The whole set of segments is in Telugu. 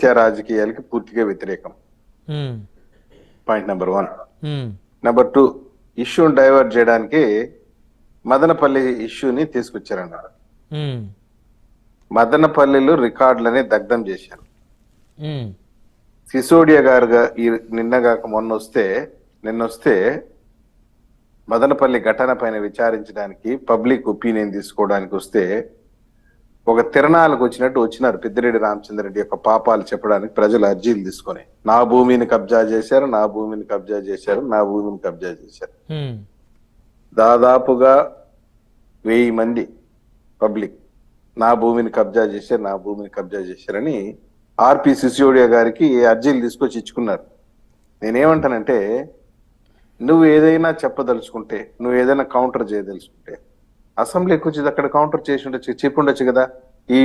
హత్య రాజకీయాలకి పూర్తిగా వ్యతిరేకం. Point number one number two ఇష్యూని డైవర్ట్ చేయడానికి మదనపల్లి ఇష్యూని తీసుకొచ్చారన్నారు. మదనపల్లిలో రికార్డులని దగ్ధం చేశారు. సిసోడియా గారు నిన్నగాక మొన్న వస్తే నిన్న వస్తే మదనపల్లి ఘటన పైన విచారించడానికి పబ్లిక్ ఒపీనియన్ తీసుకోవడానికి వస్తే ఒక తిరణాలకు వచ్చినట్టు వచ్చినారు పెద్దిరెడ్డి రామచంద్రరెడ్డి యొక్క పాపాలు చెప్పడానికి ప్రజలు అర్జీలు తీసుకొని. నా భూమిని కబ్జా చేశారు నా భూమిని కబ్జా చేశారు నా భూమిని కబ్జా చేశారు. దాదాపుగా వెయ్యి మంది పబ్లిక్ నా భూమిని కబ్జా చేశారు నా భూమిని కబ్జా చేశారని ఆర్పి సిసోడియా గారికి అర్జీలు తీసుకొచ్చి ఇచ్చుకున్నారు. నేనేమంటానంటే నువ్వు ఏదైనా చెప్పదలుచుకుంటే నువ్వు ఏదైనా కౌంటర్ చేయదలుచుకుంటే అసెంబ్లీకి వచ్చి అక్కడ కౌంటర్ చేసి ఉండొచ్చు చెప్పి ఉండొచ్చు కదా.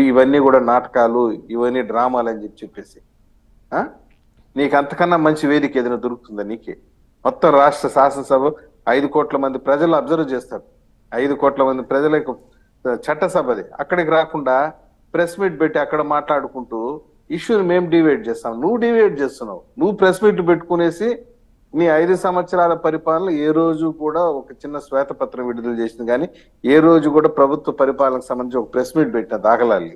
ఇవన్నీ కూడా నాటకాలు ఇవన్నీ డ్రామాలు అని చెప్పి చెప్పేసి. నీకు అంతకన్నా మంచి వేదిక ఏదైనా దొరుకుతుందా నీకే? మొత్తం రాష్ట్ర శాసనసభ ఐదు కోట్ల మంది ప్రజలు అబ్జర్వ్ చేస్తారు. ఐదు కోట్ల మంది ప్రజలకు చట్టసభది అక్కడికి రాకుండా ప్రెస్ మీట్ పెట్టి అక్కడ మాట్లాడుకుంటూ ఇష్యూని మేము డివైడ్ చేస్తాం. నువ్వు డివైడ్ చేస్తున్నావు. నువ్వు ప్రెస్ మీట్ పెట్టుకునేసి నీ ఐదు సంవత్సరాల పరిపాలన ఏ రోజు కూడా ఒక చిన్న శ్వేతపత్రం విడుదల చేసింది. కానీ ఏ రోజు కూడా ప్రభుత్వ పరిపాలనకు సంబంధించి ఒక ప్రెస్ మీట్ పెట్టిన దాఖలాలు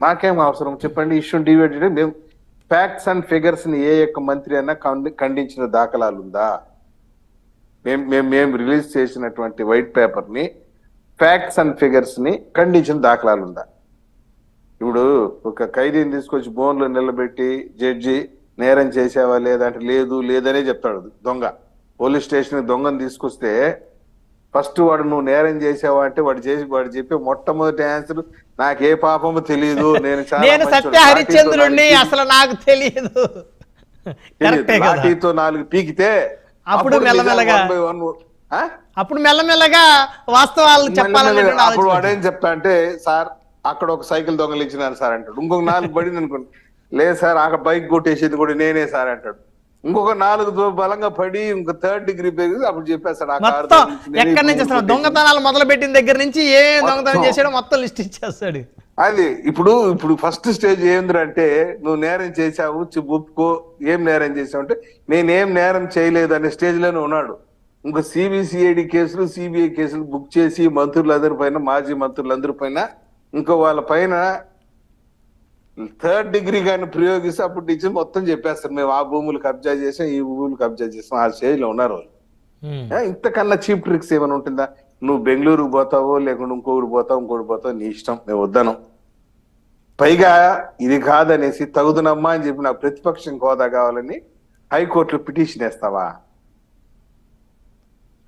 మాకేం అవసరం? చెప్పండి ఇష్యూ చేయడం మేము ఫ్యాక్ట్స్ అండ్ ఫిగర్స్ని ఏ యొక్క మంత్రి అయినా ఖండి- ఖండించిన దాఖలాలు ఉందా? మేము మేము మేము రిలీజ్ చేసినటువంటి వైట్ పేపర్ని ఫ్యాక్ట్స్ అండ్ ఫిగర్స్ని ఖండించిన దాఖలాలు ఉందా? ఇప్పుడు ఒక ఖైదీని తీసుకొచ్చి బోన్లో నిలబెట్టి జడ్జి నేరం చేసావా లేదంటే లేదు లేదనే చెప్తాడు దొంగ. పోలీస్ స్టేషన్ దొంగను తీసుకొస్తే ఫస్ట్ వాడు నువ్వు నేరం చేసావా అంటే వాడు చేసి వాడు చెప్పే మొట్టమొదటి ఆన్సర్ నాకు ఏ పాపము తెలియదు నేను. సత్య హరిశ్చంద్రుణ్ణి అసలు నాకు తెలియదు లాఠీతో నాలుగు పీకితే అప్పుడు మెల్లమెల్లగా-? అప్పుడు మెల్లమెల్లగా వాస్తవాలు మెల్లమెల్లగా అప్పుడు వాడేం చెప్తా అంటే సార్ అక్కడ ఒక సైకిల్ దొంగలించినారు సార్ అంటాడు. ఇంకొక నాలుగు పడింది అనుకోండి లేదు సార్ అక్కడ బైక్ కొట్టేసేది కూడా నేనే సార్ అంటాడు ఇంకొక నాలుగు బలంగా పడి ఇంకో థర్డ్ డిగ్రీ పెరిగి అప్పుడు చెప్పేస్తాడు ఎక్కడి నుంచి అసలు. దొంగతనాలు మొదలు పెట్టిన దగ్గర నుంచి ఏ దొంగతనం. చేసాడో మొత్తం లిస్ట్ ఇచ్చేస్తాడు అది ఇప్పుడు ఇప్పుడు ఫస్ట్ స్టేజ్ ఏంద్రంటే నువ్వు నేరం చేశావు చి- ఒప్పుకో ఏం నేరం చేసావు అంటే నేనేం నేరం చేయలేదు అనే స్టేజ్లోనే ఉన్నాడు ఇంకా సిబిసిఐడి కేసులు సిబిఐ కేసులు బుక్ చేసి మంత్రులందరి పైన మాజీ మంత్రులందరి పైన ఇంకా వాళ్ళ పైన థర్డ్ డిగ్రీ కానీ ప్రయోగిస్తే అప్పుడు టీచర్ మొత్తం చెప్పేస్తారు మేము ఆ భూములు కబ్జా చేసాం ఈ భూములు కబ్జా చేసాం ఆ స్టేజ్లో ఉన్నారు వాళ్ళు. ఇంతకన్నా చీప్ ట్రిక్స్ ఏమైనా ఉంటుందా? నువ్వు బెంగళూరుకు పోతావో లేకుంటే ఇంకొకరు పోతావు ఇంకోటి పోతావు నీ ఇష్టం మేము వద్దను. పైగా ఇది కాదనేసి తగుదనమ్మా అని చెప్పి నాకు ప్రతిపక్షం హోదా కావాలని హైకోర్టులో పిటిషన్ వేస్తావా?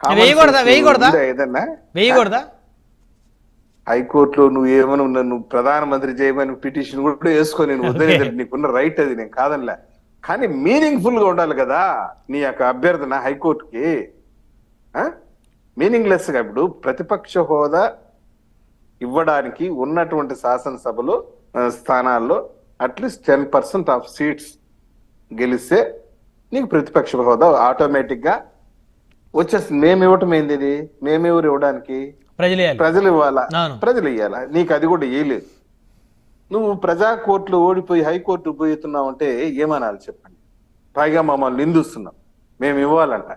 వేయకూడదా? వేయకూడదా? ఉందా ఏదన్నా? వేయకూడదా? హైకోర్టులో నువ్వు ఏమని నన్ను ప్రధానమంత్రి చేయమని పిటిషన్ కూడా వేసుకో నేను వద్దనే నీకున్న రైట్ అది నేను కాదనిలే. కానీ మీనింగ్ఫుల్గా ఉండాలి కదా నీ యొక్క అభ్యర్థన హైకోర్టుకి. మీనింగ్లెస్గా ఇప్పుడు ప్రతిపక్ష హోదా ఇవ్వడానికి ఉన్నటువంటి శాసనసభలో స్థానాల్లో at least ten percent of seats గెలిస్తే నీకు ప్రతిపక్ష హోదా ఆటోమేటిక్గా వచ్చేస్తుంది. మేము ఇవ్వటం ఏంది ఇది? మేమెవరు ఇవ్వడానికి? ప్రజలు ఇవ్వాలా. ప్రజలు ఇవ్వాలా నీకు అది కూడా ఇయ్యలేదు నువ్వు ప్రజా కోర్టులో ఓడిపోయి హైకోర్టు పోతున్నావు అంటే ఏమనాలి చెప్పండి? పైగా మమ్మల్ని నిందిస్తున్నాం. మేము. ఇవ్వాలంట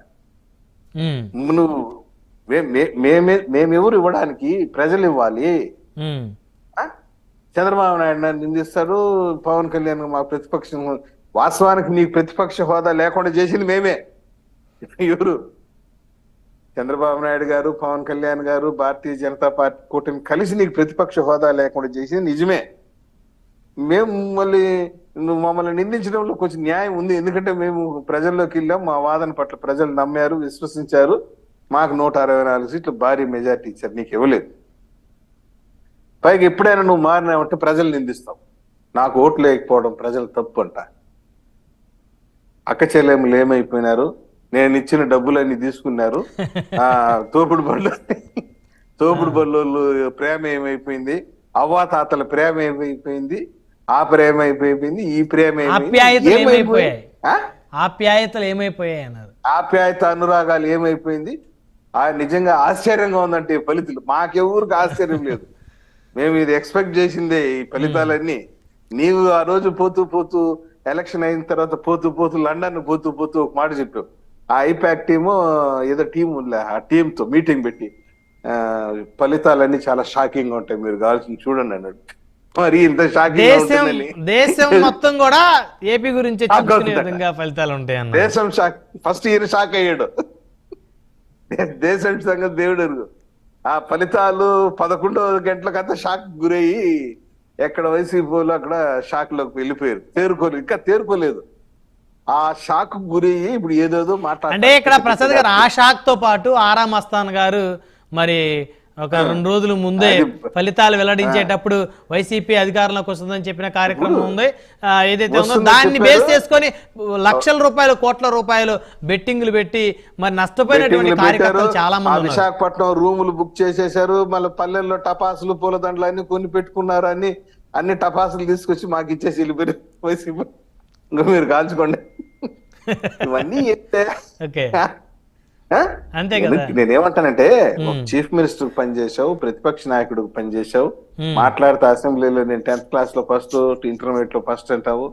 నువ్వు మే- మే- మేమే మేమెవరు ఇవ్వడానికి ప్రజలు ఇవ్వాలి? చంద్రబాబు నాయుడు నిందిస్తారు పవన్ కళ్యాణ్ మా ప్రతిపక్షం వాస్తవానికి నీకు ప్రతిపక్ష హోదా లేకుండా చేసింది మేమే. ఎవరు? చంద్రబాబు నాయుడు గారు పవన్ కళ్యాణ్ గారు భారతీయ జనతా పార్టీ కూటమి కలిసి నీకు ప్రతిపక్ష హోదా లేకుండా చేసింది నిజమే. మేము మళ్ళీ మమ్మల్ని నిందించడంలో కొంచెం న్యాయం ఉంది. ఎందుకంటే మేము ప్రజల్లోకి వెళ్ళాం. మా వాదన పట్ల ప్రజలు నమ్మారు విశ్వసించారు. మాకు నూట అరవై నాలుగు సీట్లు భారీ మెజార్టీ ఇచ్చారు. నీకు ఇవ్వలేదు. పైగా ఎప్పుడైనా నువ్వు మారినావంటే ప్రజలు నిందిస్తావు. నాకు ఓట్లు లేకపోవడం ప్రజలు తప్పు అంట. అక్క చెల్లెములు ఏమైపోయినారు? నేను ఇచ్చిన డబ్బులన్నీ తీసుకున్నారు. ఆ తోపుడు బళ్ళు తోపుడు బళ్ళు ప్రేమ ఏమైపోయింది? అవ్వాతాతల ప్రేమ ఏమైపోయింది? ఆ ప్రేమ అయిపోయింది ఈ ప్రేమ? ఆప్యాయతలు ఏమైపోయి- ఏమైపోయాయి? ఆ? ఆప్యాయతలు ఏమైపోయాయి అన్నారు. ఆప్యాయత అనురాగాలు ఏమైపోయింది? ఆ నిజంగా ఆశ్చర్యంగా ఉందంటే ఫలితాలు. మాకెవరికి ఆశ్చర్యం లేదు. మేము ఇది ఎక్స్పెక్ట్ చేసిందే ఈ ఫలితాలన్నీ. నీవు ఆ రోజు పోతూ పోతూ ఎలక్షన్ అయిన తర్వాత పోతూ పోతూ లండన్ పోతూ పోతూ ఒక మాట చెప్పావు. ఆ ఐపాక్ టీము ఏదో టీం ఆ టీమ్తో మీటింగ్ పెట్టి ఆ, ఫలితాలన్నీ చాలా షాకింగ్గా ఉంటాయి. మీరు కావాల్సింది చూడండి అన్నాడు మరి ఇంత షాకింగ్ దేశం దేశం మొత్తం కూడా ఏపీ గురించి. విధంగా ఫలితాలు ఉంటాయి దేశం షాక్ ఫస్ట్ ఇయర్ షాక్ అయ్యాడు. దేశం సంగతి దేవుడు ఆ ఫలితాలు పదకొండవ గంటలకంతా షాక్ గురయ్యి ఎక్కడ వైసీపీలో అక్కడ షాక్లోకి వెళ్ళిపోయారు. తేరుకోలేదు. ఇంకా తేరుకోలేదు. ఆ షాక్ గురయ్యి ఇప్పుడు ఏదేదో మాట్లాడ అంటే ఇక్కడ ప్రసాద్ గారు ఆ షాక్తో పాటు ఆరా మస్తాన్ గారు మరి ఒక రెండు రోజుల ముందే ఫలితాలు వెల్లడించేటప్పుడు వైసీపీ అధికారంలోకి వస్తుందని చెప్పిన కార్యక్రమం ఉంది. ఏదైతే ఉందో దాన్ని. బేస్ చేసుకొని లక్షల రూపాయలు కోట్ల రూపాయలు బెట్టింగ్లు పెట్టి మరి నష్టపోయినటువంటి కార్యకర్తలు. చాలా మంది విశాఖపట్నం రూములు బుక్ చేసేశారు. మళ్ళీ పల్లెల్లో టపాసులు పూలదండలు అన్ని కొని పెట్టుకున్నారు అన్ని. అన్ని టపాసులు తీసుకొచ్చి మాకు ఇచ్చేసి వెళ్ళిపోయారు. వైసీపీ ఇంకా మీరు కాల్చుకోండి. ఇవన్నీ చెప్తే? అంతే కదా. నేను- నేనేమంటానంటే. చీఫ్ మినిస్టర్ పనిచేసావు ప్రతిపక్ష నాయకుడికి పనిచేసావు. మాట్లాడితే అసెంబ్లీలో నేను టెన్త్ క్లాస్లో ఫస్ట్ ఇంటర్మీడియట్లో ఫస్ట్ అంటావు?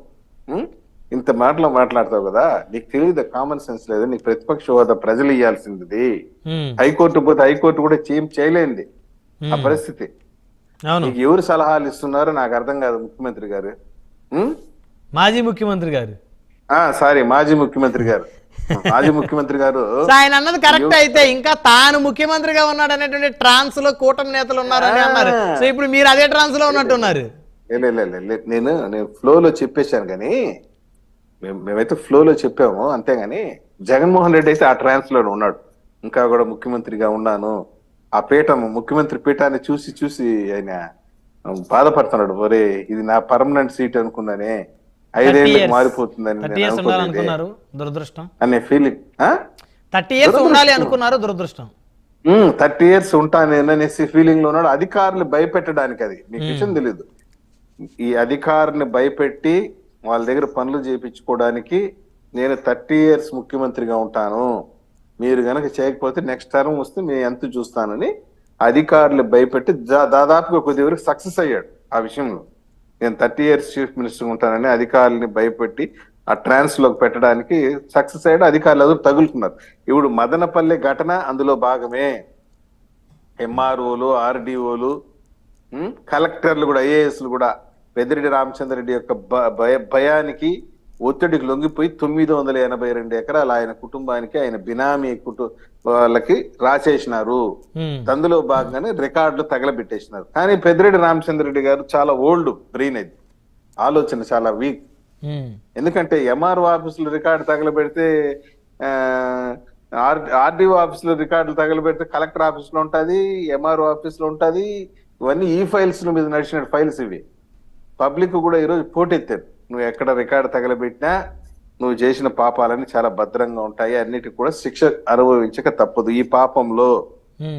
ఇంత మాటలో మాట్లాడతావు కదా నీకు తెలియదు కామన్ సెన్స్ లేదు నీకు ప్రతిపక్ష హోదా ప్రజలు ఇవ్వాల్సింది హైకోర్టు పోతే హైకోర్టు కూడా చేయం చేయలేంది ఆ పరిస్థితి నీకు ఎవరు సలహాలు ఇస్తున్నారో నాకు అర్థం కాదు ముఖ్యమంత్రి గారు? మాజీ ముఖ్యమంత్రి గారు సారీ మాజీ ముఖ్యమంత్రి గారు. మాజీ ముఖ్యమంత్రి గారు ఆయన అన్నది కరెక్ట్ అయితే ఇంకా తాను ముఖ్యమంత్రిగా ఉన్నాడు అనేటువంటి ట్రాన్స్లో కూటమి నేతలు ఉన్నారని అన్నారు. సో ఇప్పుడు మీరు అదే ట్రాన్స్లో ఉన్నట్టున్నారు. లే, లే, లే, లే, లే. నేను నేను ఫ్లోలో చెప్పేశాను కానీ మేము- మేమైతే ఫ్లోలో చెప్పాము అంతేగాని జగన్మోహన్ రెడ్డి అయితే ఆ ట్రాన్స్లో ఉన్నాడు. ఇంకా కూడా ముఖ్యమంత్రిగా ఉన్నాను. ఆ పీఠం ముఖ్యమంత్రి పీఠాన్ని చూసి చూసి ఆయన బాధపడుతున్నాడు ఒరే ఇది నా పర్మనెంట్ సీట్ అనుకున్నానే. ఐదేళ్ళకి మారిపోతుందని థర్టీ ఇయర్స్ ఉండాలనుకున్నారు దురదృష్టం. అనే ఫీలింగ్ థర్టీ ఇయర్స్ ఉండాలి అనుకున్నారు దురదృష్టం. థర్టీ ఇయర్స్ ఉంటాను నేను అనేసి ఫీలింగ్లో ఉన్నాడు. అధికారులు భయపెట్టడానికి అది. మీకు విషయం తెలియదు ఈ అధికారిని భయపెట్టి వాళ్ళ దగ్గర పనులు చేయించుకోవడానికి నేను థర్టీ ఇయర్స్ ముఖ్యమంత్రిగా ఉంటాను. మీరు గనక చేయకపోతే నెక్స్ట్ టర్మ్ వస్తే మేము ఎంత చూస్తానని అధికారులు భయపెట్టి దాదాపుగా కొద్ది వరకు సక్సెస్ అయ్యాడు ఆ విషయంలో. నేను థర్టీ ఇయర్స్ చీఫ్ మినిస్టర్ ఉంటానని అధికారులని భయపెట్టి ఆ ట్రాన్స్లోకి పెట్టడానికి సక్సెస్ అయ్యాడు. అధికారులు అందరూ తగులుకున్నారు ఇప్పుడు మదనపల్లె ఘటన అందులో భాగమే. ఎంఆర్ఓలు ఆర్డీఓలు కలెక్టర్లు కూడా ఐఏఎస్లు కూడా పెద్దిరెడ్డి రామచంద్రరెడ్డి యొక్క భయ భయానికి ఒత్తిడికి లొంగిపోయి తొమ్మిది వందల ఎనభై రెండు ఎకరాలు ఆయన కుటుంబానికి ఆయన బినామీ కుటు వాళ్ళకి రాసేసినారు. అందులో భాగంగానే రికార్డులు తగలబెట్టేసినారు. కానీ పెద్దిరెడ్డి రామచంద్రరెడ్డి గారు చాలా ఓల్డ్ బ్రెయిన్ అది ఆలోచన చాలా వీక్. ఎందుకంటే ఎంఆర్ఓ ఆఫీసులో రికార్డు తగలబెడితే ఆర్డీఓ ఆఫీసులో రికార్డులు తగలబెడితే కలెక్టర్ ఆఫీస్లో ఉంటది ఎంఆర్ఓ ఆఫీస్లో ఉంటది. ఇవన్నీ ఈ ఫైల్స్ మీద నడిచిన ఫైల్స్ ఇవి. పబ్లిక్ కూడా ఈరోజు పోటెత్తారు. నువ్వు ఎక్కడ రికార్డు తగలబెట్టినా నువ్వు చేసిన పాపాలన్నీ చాలా భద్రంగా ఉంటాయి. అన్నిటికి కూడా శిక్ష అనుభవించక తప్పదు. ఈ పాపంలో.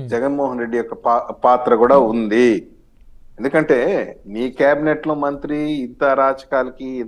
జగన్మోహన్ రెడ్డి యొక్క పా- పాత్ర కూడా ఉంది. ఎందుకంటే నీ కేబినెట్లో మంత్రి ఇంత అరాచకాలకి